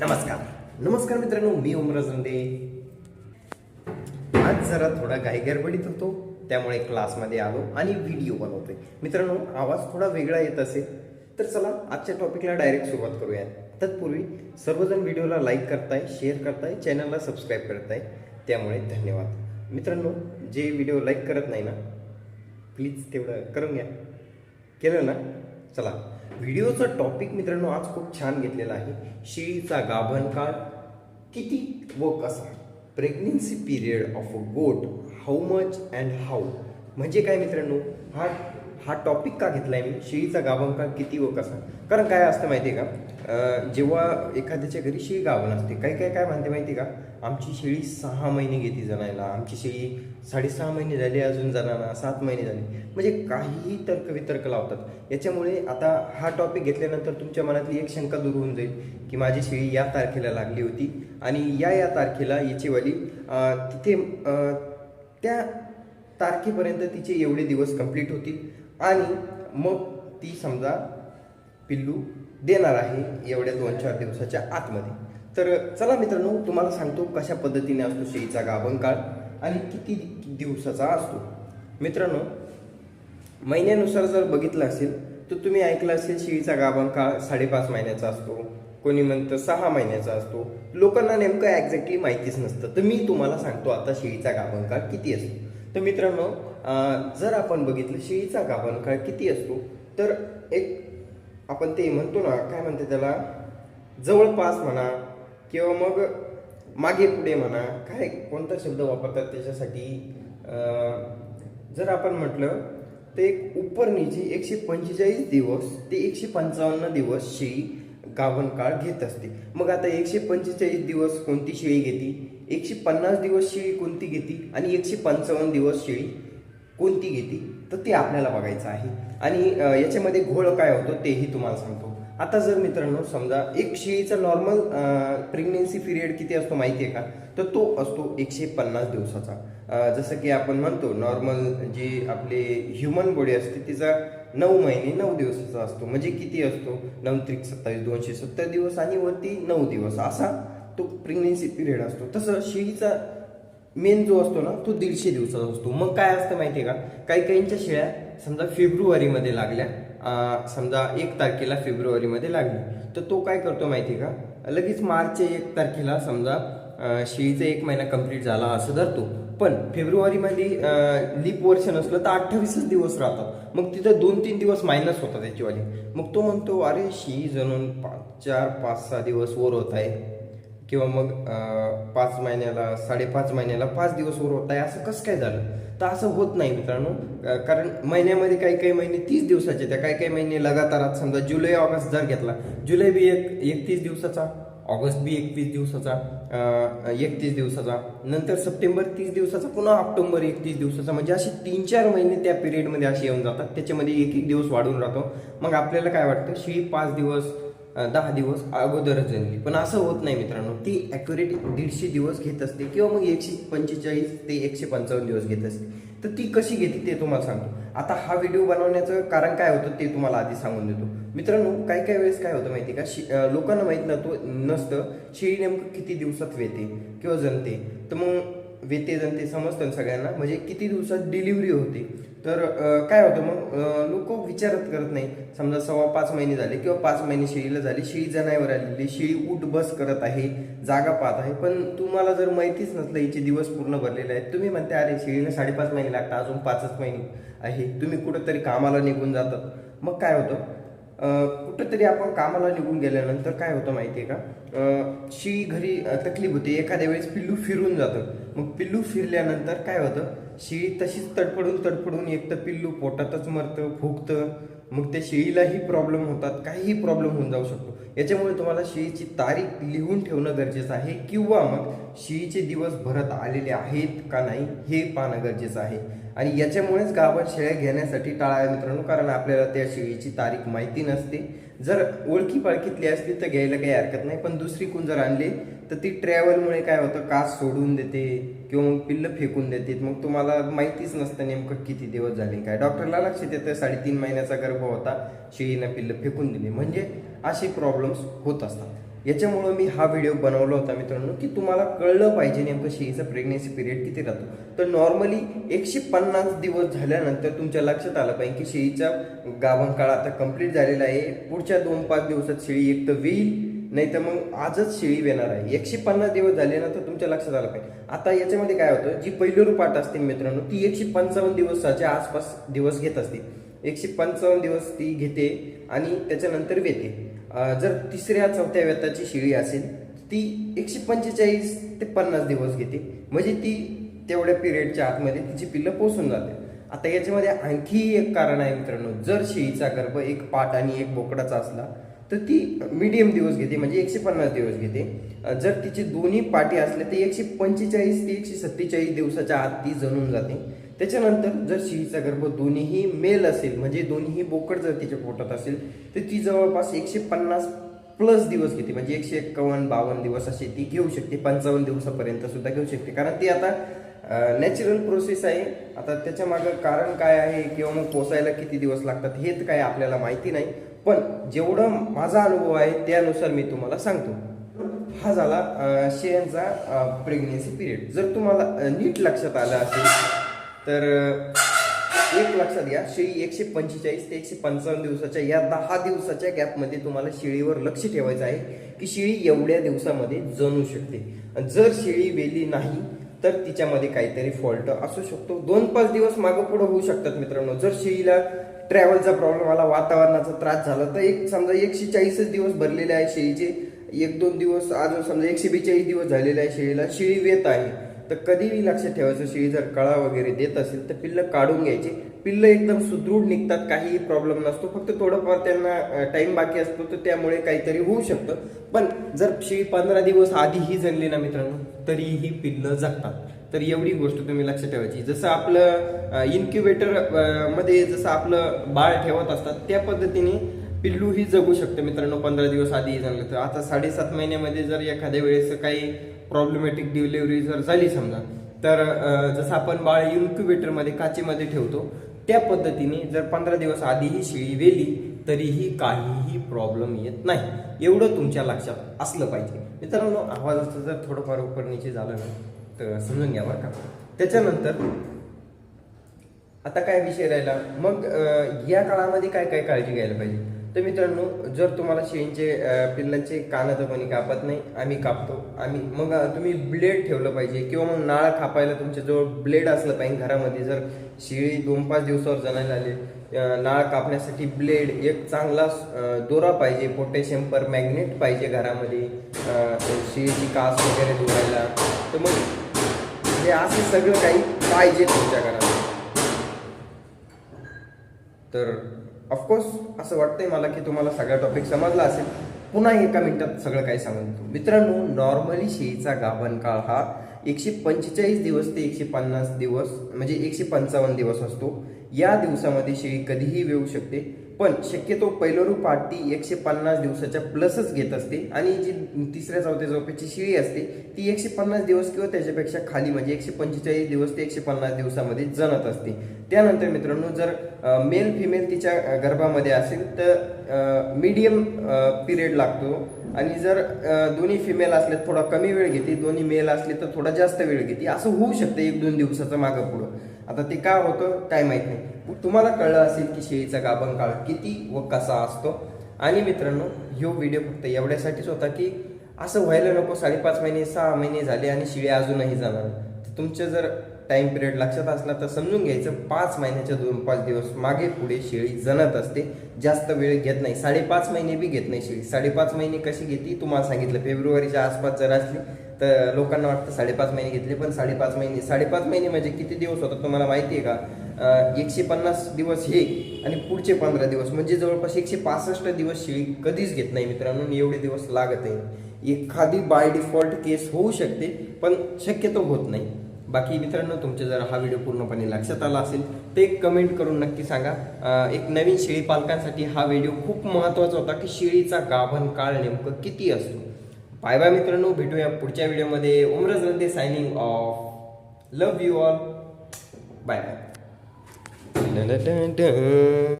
नमस्कार. नमस्कार मित्रांनो मी ओमराज रंदे आज जरा थोडा घाई गडबडीत होतो त्यामुळे क्लासमध्ये आलो आणि व्हिडिओ बनवतोय. मित्रांनो आवाज थोडा वेगळा येत असेल तर चला आजच्या टॉपिकला डायरेक्ट सुरुवात करूया. तत्पूर्वी सर्वजण व्हिडिओला लाईक करताय शेअर करताय चॅनलला सबस्क्राईब करताय त्यामुळे धन्यवाद. मित्रांनो जे व्हिडिओ लाईक करत नाही ना प्लीज तेवढं करून घ्या. केलं ना? चला. व्हिडिओचा टॉपिक मित्रांनो आज खूप छान घेतलेला आहे. शेळीचा गाभण काळ किती व कसा? प्रेग्नेन्सी पिरियड ऑफ अ गोट हाऊ मच अँड हाऊ म्हणजे काय मित्रांनो? हा हा टॉपिक का घेतला आहे मी? शेळीचा गाभण का किती व कसा? कारण काय असतं माहिती आहे का जेव्हा एखाद्याच्या घरी शेळी गाभण असते काही काय काय म्हणते माहिती आहे का? आमची शेळी सहा महिने घेते जणायला आमची शेळी साडेसहा महिने झाली अजून जणांना सात महिने झाले. म्हणजे काहीही तर्क वितर्क लावतात. याच्यामुळे आता हा टॉपिक घेतल्यानंतर तुमच्या मनातली एक शंका दूर होऊन जाईल की माझी शेळी या तारखेला लागली होती आणि या या तारखेला याचीवाली तिथे त्या तारखेपर्यंत तिचे एवढे दिवस कंप्लीट होतील. आणि मग ती समजा पिल्लू देणार आहे एवढ्या दोन चार दिवसाच्या आतमध्ये. तर चला मित्रांनो तुम्हाला सांगतो कशा पद्धतीने असतो शेळीचा गाभण काळ आणि किती दिवसाचा असतो. मित्रांनो महिन्यानुसार जर बघितलं असेल तर तुम्ही ऐकलं असेल शेळीचा गाभण काळ साडेपाच महिन्याचा असतो कोणी म्हणतं सहा महिन्याचा असतो. लोकांना नेमकं एक्झॅक्टली माहितीच नसतं. तर मी तुम्हाला सांगतो आता शेळीचा गाभण काळ किती असतो. तर मित्रांनो जर आपण बघितलं शेळीचा गाभण काळ किती असतो तर एक आपण ते म्हणतो ना काय म्हणते त्याला? जवळपास म्हणा किंवा मग मागे पुढे म्हणा काय कोणता शब्द वापरतात त्याच्यासाठी? जर आपण म्हटलं तर एक उपरणीची एकशे पंचेचाळीस दिवस ते एकशे पंचावन्न दिवस शेळी गाभण काळ घेत असते. मग आता एकशे पंचेचाळीस दिवस कोणती शेळी घेते? एकशे पन्नास दिवस शेळी कोणती घेते आणि एकशे पंचावन्न दिवस शेळी कोणती घेते? तर ते आपल्याला बघायचं आहे. आणि याच्यामध्ये घोळ काय होतो तेही तुम्हाला सांगतो. आता जर मित्रांनो समजा एक शेळीचा नॉर्मल प्रेग्नेन्सी पिरियड किती असतो माहिती आहे का? तर तो असतो एकशे पन्नास दिवसाचा. जसं की आपण म्हणतो नॉर्मल जी आपली ह्युमन बॉडी असते तिचा नऊ महिने नऊ दिवसाचा असतो. म्हणजे किती असतो? नऊ त्रिक सत्तावीस दोनशे सत्तर दिवस आणि वरती नऊ दिवस. असा तो प्रेग्नेन्सी पिरियड असतो. तसं शेळीचा मेन जो असतो ना तो दीडशे दिवसाचा असतो. मग काय असतं माहिती आहे का? काही काहींच्या शेळ्या समजा फेब्रुवारीमध्ये लागल्या समजा एक तारखेला फेब्रुवारीमध्ये लागली. तर तो काय करतो माहिती आहे का? लगेच मार्च एक तारखेला समजा शेळीचा एक महिना कंप्लीट झाला असं धरतो. पण फेब्रुवारीमध्ये लीप वर्ष नसलं तर अठ्ठावीसच दिवस राहतात. मग तिथं दोन तीन दिवस मायनस होता त्याचीवाली मग तो म्हणतो अरे शेळी जणून पाच चार पाच सहा दिवस वर होत आहे. किंवा मग पाच महिन्याला साडेपाच महिन्याला पाच दिवस वर होत आहे असं कसं काय झालं? तर असं होत नाही मित्रांनो. कारण महिन्यामध्ये काही काही महिने तीस दिवसाचे त्या काही काही महिने लगातारात समजा जुलै ऑगस्ट जर घेतला जुलै बी एक एकतीस दिवसाचा ऑगस्ट बी एकतीस दिवसाचा एकतीस दिवसाचा नंतर सप्टेंबर तीस दिवसाचा पुन्हा ऑक्टोबर एकतीस दिवसाचा. म्हणजे असे तीन चार महिने त्या पिरियडमध्ये असे येऊन जातात. त्याच्यामध्ये एक एक दिवस वाढून राहतो. मग आपल्याला काय वाटतं? शेळी पाच दिवस दहा दिवस अगोदरच जणली पण असं होत नाही मित्रांनो ती ॲक्युरेट दीडशे दिवस घेत असते किंवा मग एकशे पंचेचाळीस ते एकशे पंचावन्न दिवस घेत असते. तर ती कशी घेते ते तुम्हाला सांगतो. आता हा व्हिडिओ बनवण्याचं कारण काय होतं ते तुम्हाला आधी सांगून देतो. मित्रांनो काही काही वेळेस काय होतं माहिती का? शि लोकांना माहीत नव्हतं नसतं शेळी नेमकं किती दिवसात वेते किंवा जणते तर मग वेतेज आणि ते समजतं ना सगळ्यांना. म्हणजे किती दिवसात डिलिव्हरी होते. तर काय होतं मग लोक विचारत करत नाही समजा सव्वा पाच महिने झाले किंवा पाच महिने शेळीला झाले शेळी जनावर आलेली शेळी उठ बस करत आहे जागा पाहत आहे. पण तुम्हाला जर माहितीच नसलं हिचे दिवस पूर्ण भरलेले आहेत. तुम्ही म्हणते अरे शेळीला साडेपाच महिने लागतात अजून पाचच महिने आहे. तुम्ही कुठंतरी कामाला निघून जातात. मग काय होतं? कुठंतरी आपण कामाला निघून गेल्यानंतर काय होतं माहिती आहे का शी शेळी घरी तकलीफ होते. एखाद्या वेळेस पिल्लू फिरून जातं. मग पिल्लू फिरल्यानंतर काय होतं? शेळी तशीच तडफडून तडफडून एक तर पिल्लू पोटातच मरतं फुगतं मग त्या शेळीलाही प्रॉब्लेम होतात. काहीही प्रॉब्लेम होऊन जाऊ शकतो. याच्यामुळे तुम्हाला शेळीची तारीख लिहून ठेवणं गरजेचं आहे किंवा मग शेळीचे दिवस भरत आलेले आहेत का नाही हे पाहणं गरजेचं आहे. आणि याच्यामुळेच गावात शेळ्या घेण्यासाठी टाळाव्या मित्रांनो कारण आपल्याला त्या शेळीची तारीख माहिती नसते. जर ओळखी पाळखीतली असली तर घ्यायला काही हरकत नाही पण दुसरी कोण जर आणली तर ती ट्रॅव्हलमुळे काय होतं? कास सोडून देते किंवा मग पिल्लं फेकून देते. मग तुम्हाला माहितीच नसतं नेमकं किती दिवस झाले काय. डॉक्टरला लक्षात येतं साडेतीन महिन्याचा गर्भ होता शेळीनं पिल्लं फेकून दिली. म्हणजे असे प्रॉब्लेम्स होत असतात. याच्यामुळं मी हा व्हिडिओ बनवला होता मित्रांनो की तुम्हाला कळलं पाहिजे नेमकं शेळीचा प्रेग्नेन्सी पिरियड किती राहतो. तर नॉर्मली एकशे पन्नास दिवस झाल्यानंतर तुमच्या लक्षात आलं पाहिजे की शेळीचा गाभण काळ आता कंप्लीट झालेला आहे. पुढच्या दोन पाच दिवसात शेळी एक तर वेईल नाही तर मग आजच शेळी येणार आहे. एकशे पन्नास दिवस झाल्यानंतर तुमच्या लक्षात आलं पाहिजे. आता याच्यामध्ये काय होतं जी पहिली रूपाट असते मित्रांनो ती एकशे पंचावन्न दिवसाच्या आसपास दिवस घेत असते. एकशे पंचावन्न दिवस ती घेते आणि त्याच्यानंतर वेते. जर तिसऱ्या चौथ्या व्यताची शिळी असेल ती एकशे पंचेचाळीस ते पन्नास दिवस घेते. म्हणजे ती तेवढ्या पिरियडच्या आतमध्ये तिची पिल्लं पोसून जाते. आता याच्यामध्ये आणखी एक कारण आहे मित्रांनो जर शेळीचा गर्भ एक पाट आणि एक बोकडाचा असला तर ती मीडियम दिवस घेते म्हणजे एकशे पन्नास दिवस घेते. जर तिचे दोन्ही पाटी असले तर एकशे पंचेचाळीस ते एकशे सत्तेचाळीस दिवसाच्या आत ती जणून जाते. त्याच्यानंतर जर शिळीचा गर्भ दोन्हीही मेल असेल म्हणजे दोन्हीही बोकड जर तिच्या पोटात असेल तर ती जवळपास एकशे पन्नास प्लस दिवस घेते. म्हणजे एकशे एक्कावन्न बावन्न दिवस असे ती घेऊ शकते. पंचावन्न दिवसापर्यंत सुद्धा घेऊ शकते. कारण ती आता नॅचरल प्रोसेस आहे. आता त्याच्या मागं कारण काय आहे किंवा मग पोसायला किती दिवस लागतात हे तर काय आपल्याला माहिती नाही. पण जेवढं माझा अनुभव आहे त्यानुसार मी तुम्हाला सांगतो. हा झाला शेळ्यांचा प्रेग्नेन्सी पिरियड जर तुम्हाला नीट लक्षात आलं असेल तर एक लक्षात घ्या शेळी एकशे पंचेचाळीस ते एकशे पंचावन्न दिवसाच्या या दहा दिवसाच्या गॅपमध्ये तुम्हाला शेळीवर लक्ष ठेवायचं आहे की शेळी एवढ्या दिवसामध्ये जणू शकते. जर शेळी वेली नाही तर तिच्यामध्ये काहीतरी फॉल्ट असू शकतो. दोन पाच दिवस मागं पुढं होऊ शकतात मित्रांनो. जर शेळीला ट्रॅव्हलचा प्रॉब्लेम आला वातावरणाचा त्रास झाला तर एक समजा एकशे चाळीसच दिवस भरलेले आहे शेळीचे. एक दोन दिवस अजून समजा एकशे बेचाळीस दिवस झालेले आहे शेळीला. शेळी वेत आहे. तर कधीही लक्षात ठेवायचं शेळी जर कळा वगैरे देत असेल तर पिल्लं काढून घ्यायची. पिल्लं एकदम सुदृढ निघतात काहीही प्रॉब्लेम नसतो. फक्त थोडंफार त्यांना टाईम बाकी असतो तर त्यामुळे काहीतरी होऊ शकतं. पण जर शेळी पंधरा दिवस आधीही जणली ना मित्रांनो तरीही पिल्लं जगतात. तर एवढी गोष्ट तुम्ही लक्षात ठेवायची. जसं आपलं इन्क्युबेटरमध्ये जसं आपलं बाळ ठेवत असतात त्या पद्धतीने पिल्लू ही जगू शकते मित्रांनो पंधरा दिवस आधी झालं तर. आता साडेसात महिन्यामध्ये जर एखाद्या वेळेस काही प्रॉब्लेमॅटिक डिलिव्हरी जर झाली समजा तर जसं आपण बाळ इन्क्युबेटरमध्ये काचेमध्ये ठेवतो त्या पद्धतीने जर पंधरा दिवस आधीही शिळी वेली तरीही काहीही प्रॉब्लेम येत नाही. एवढं तुमच्या लक्षात असलं पाहिजे. मित्रांनो आवाजाचं जर थोडंफार उपर झालं ना तर समजून घ्या बरं का. त्याच्यानंतर आता काय विषय राहिला? मग या काळामध्ये काय काय काळजी घ्यायला पाहिजे? तर मित्रांनो जर तुम्हाला शेळींचे पिल्लांचे कानाचं कोणी कापत नाही आम्ही कापतो. आम्ही मग तुम्ही ब्लेड ठेवलं पाहिजे किंवा मग नाळ कापायला तुमच्याजवळ ब्लेड असलं पाहिजे घरामध्ये. जर शेळी दोन पाच दिवसावर जणायला आले नाळ कापण्यासाठी ब्लेड एक चांगला दोरा पाहिजे पोटॅशियम पर मॅग्नेट पाहिजे घरामध्ये. शिळीची कास वगैरे धुवायला. तर मग हे असं सगळं काही पाहिजे तुमच्या घरामध्ये. तर ऑफकोर्स असं वाटतंय मला की तुम्हाला सगळा टॉपिक समजला असेल. पुन्हा एका मिनिटात सगळं काही सांगून देतो. मित्रांनो नॉर्मली शेळीचा गाभण काळ हा एकशे पंचेचाळीस दिवस ते एकशे पन्नास दिवस म्हणजे एकशे पंचावन्न दिवस असतो. या दिवसामध्ये शेळी कधीही येऊ शकते. पण शक्यतो पहिलं रूप ती एकशे पन्नास दिवसाच्या प्लसच घेत असते आणि जी तिसऱ्या चौथ्या झोपेची शिळी असते ती एकशे पन्नास दिवस किंवा त्याच्यापेक्षा खाली म्हणजे एकशे पंचेचाळीस दिवस ते एकशे पन्नास दिवसामध्ये जणत असते. त्यानंतर मित्रांनो जर मेल फिमेल तिच्या गर्भामध्ये असेल तर मीडियम पिरियड लागतो. आणि जर दोन्ही फिमेल असले थोडा कमी वेळ घेते दोन्ही मेल असले तर थोडा जास्त वेळ घेते. असं होऊ शकतं एक दोन दिवसाचं मागं पुढं. आता ते का होतं? काय माहीत नाही. तुम्हाला कळलं असेल की शेळीचा गाभण काळ किती व कसा असतो? आणि मित्रांनो ह्यो व्हिडिओ फक्त एवढ्यासाठीच होता की असं व्हायला नको साडेपाच महिने सहा महिने झाले आणि शिळे अजूनही जाणार तर तुमचं जर टाइम पिरियड लक्षात असला तर समजून घ्यायचं पाच महिन्याच्या दोन पाच दिवस मागे पुढे शेळी जणत असते. जास्त वेळ घेत नाही. साडेपाच महिने बी घेत नाही शेळी. साडेपाच महिने कशी घेते? तुम्हाला सांगितलं फेब्रुवारीच्या आसपास जर असली तर लोकांना वाटतं साडेपाच महिने घेतले पण साडेपाच महिने साडेपाच महिने म्हणजे किती दिवस होतात तुम्हाला माहिती आहे का? एकशे पन्नास दिवस हे आणि पुढचे पंधरा दिवस. म्हणजे जवळपास एकशे पासष्ट दिवस शेळी कधीच घेत नाही मित्रांनो एवढे दिवस लागत नाही. एखादी बाय डिफॉल्ट केस होऊ शकते पण शक्यतो होत नाही. बाकी मित्रांनो तुमच्या जर हा व्हिडिओ पूर्णपणे लक्षात आला असेल ते कमेंट करून नक्की सांगा. एक नवीन शेळी पालकांसाठी हा व्हिडिओ खूप महत्त्वाचा होता की शेळीचा गाभण काळ नेमकं किती असतो? बाय बाय मित्रांनो भेटूया पुढच्या व्हिडिओमध्ये. Umraj Rande signing off love you all bye bye